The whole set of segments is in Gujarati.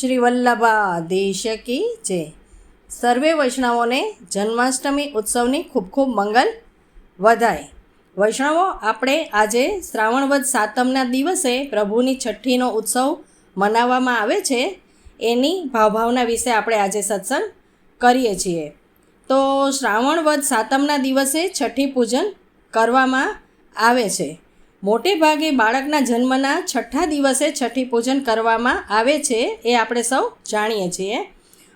શ્રી વલ્લભા દેશકી જય. સર્વે વૈષ્ણવોને જન્માષ્ટમી ઉત્સવની ખૂબ ખૂબ મંગલ વધાય. વૈષ્ણવો, આપણે આજે શ્રાવણવદ સાતમના દિવસે પ્રભુની છઠ્ઠીનો ઉત્સવ મનાવવામાં આવે છે. એની ભાવભાવના વિશે આપણે આજે સત્સંગ કરીએ છીએ. તો શ્રાવણવદ સાતમના દિવસે છઠ્ઠી પૂજન કરવામાં આવે છે. મોટે ભાગે બાળકના જન્મના છઠ્ઠા દિવસે છઠ્ઠી પૂજન કરવામાં આવે છે એ આપણે સૌ જાણીએ છીએ.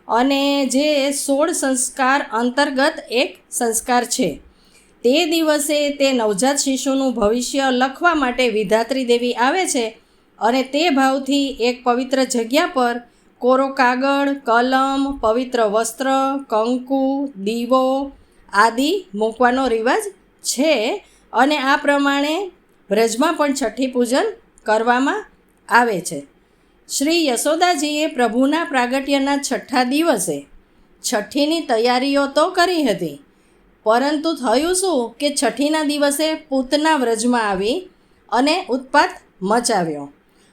અને જે સોળ સંસ્કાર અંતર્ગત એક સંસ્કાર છે, તે દિવસે તે નવજાત શિશુનું ભવિષ્ય લખવા માટે વિધાત્રી દેવી આવે છે અને તે ભાવથી એક પવિત્ર જગ્યા પર કોરો કાગળ, કલમ, પવિત્ર વસ્ત્ર, કંકુ, દીવો આદિ મૂકવાનો રિવાજ છે. અને આ પ્રમાણે વ્રજમાં પણ છઠ્ઠી પૂજન કરવામાં આવે છે. શ્રી યશોદાજીએ પ્રભુના પ્રાગટ્યના છઠ્ઠા દિવસે છઠ્ઠીની તૈયારીઓ તો કરી હતી, પરંતુ થયું શું કે છઠ્ઠીના દિવસે પૂતના વ્રજમાં આવી અને ઉત્પાત મચાવ્યો.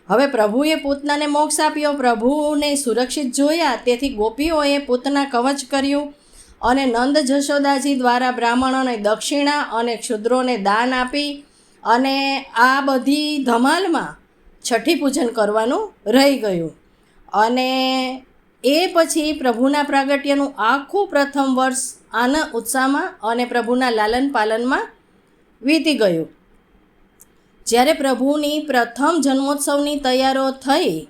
હવે પ્રભુએ પૂતનાને મોક્ષ આપ્યો. પ્રભુને સુરક્ષિત જોયા, તેથી ગોપીઓએ પૂતના કવચ કર્યું અને નંદ જશોદાજી દ્વારા બ્રાહ્મણોને દક્ષિણા અને ક્ષુદ્રોને દાન આપી અને આ બધી ધમાલમાં છઠ્ઠી પૂજન કરવાનું રહી ગયું. અને એ પછી પ્રભુના પ્રાગટ્યનું આખું પ્રથમ વર્ષ આના ઉત્સાહમાં અને પ્રભુના લાલન પાલનમાં વીતી ગયું. જ્યારે પ્રભુની પ્રથમ જન્મોત્સવની તૈયારો થઈ,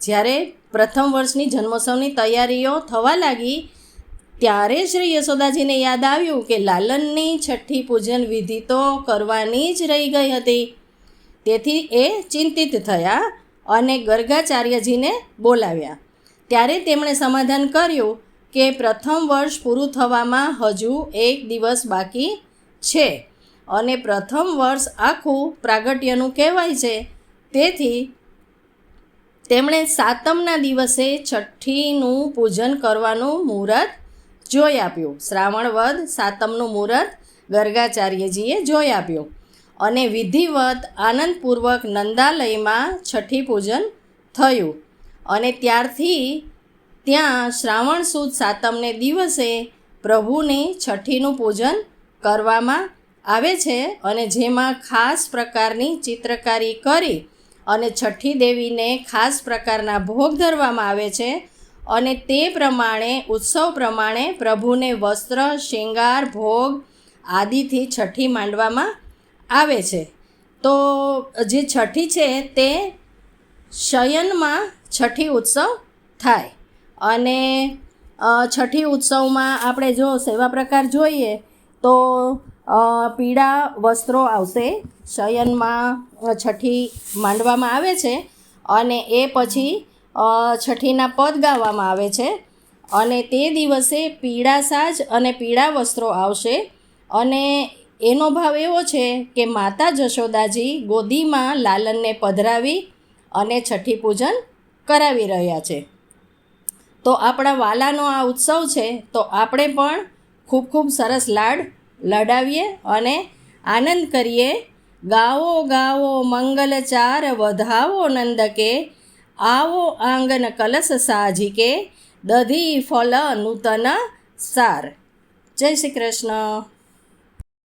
જ્યારે પ્રથમ વર્ષની જન્મોત્સવની તૈયારીઓ થવા લાગી ત્યારે શ્રી યશોદાજીને યાદ આવ્યું કે લાલનની છઠ્ઠી પૂજન વિધિ તો કરવાની જ રહી ગઈ હતી. તેથી એ ચિંતિત થયા અને ગર્ગાચાર્યજીને બોલાવ્યા. ત્યારે તેમણે સમાધાન કર્યું કે પ્રથમ વર્ષ પૂરું થવામાં હજુ એક દિવસ બાકી છે અને પ્રથમ વર્ષ આખું પ્રાગટ્યનું કહેવાય છે. તેથી તેમણે સાતમના દિવસે છઠ્ઠીનું પૂજન કરવાનું મુહૂર્ત જોઈ આપ્યો. શ્રાવણ વદ સાતમનું મુહૂર્ત ગર્ગાચાર્યજીએ જોઈ આપ્યો. અને વિધિવત આનંદપૂર્વક નંદાલયમાં છઠ્ઠી પૂજન થયું. અને ત્યારથી ત્યાં શ્રાવણ સુદ સાતમને દિવસે પ્રભુની છઠ્ઠીનું પૂજન કરવામાં આવે છે અને જેમાં ખાસ પ્રકારની ચિત્રકારી કરી અને છઠ્ઠી દેવીને ખાસ પ્રકારના ભોગ ધરવામાં આવે છે અને તે પ્રમાણે, ઉત્સવ પ્રમાણે પ્રભુને વસ્ત્ર, શૃંગાર, ભોગ આદિથી છઠ્ઠી માંડવામાં આવે છે. તો જે છઠ્ઠી છે તે શયનમાં છઠ્ઠી ઉત્સવ થાય. અને છઠ્ઠી ઉત્સવમાં આપણે જો સેવા પ્રકાર જોઈએ, તો પીળા વસ્ત્રો આવશે. શયનમાં છઠ્ઠી માંડવામાં આવે છે. અને એ પછી છઠ્ઠીના પદ ગાવામાં આવે છે. અને તે દિવસે પીળા સાજ અને પીળા વસ્ત્રો આવશે. અને એનો ભાવ એવો છે કે માતા જશોદાજી ગોદીમાં લાલનને પધરાવી અને છઠ્ઠી પૂજન કરાવી રહ્યા છે. તો આપણા વાલાનો આ ઉત્સવ છે, તો આપણે પણ ખૂબ ખૂબ સરસ લાડ લડાવીએ અને આનંદ કરીએ. ગાવો ગાવો મંગલચાર, વધાવો નંદકે આવો આંગન કલશ સાજીકે દધી ફલ નૂતન સાર. જય શ્રી કૃષ્ણ.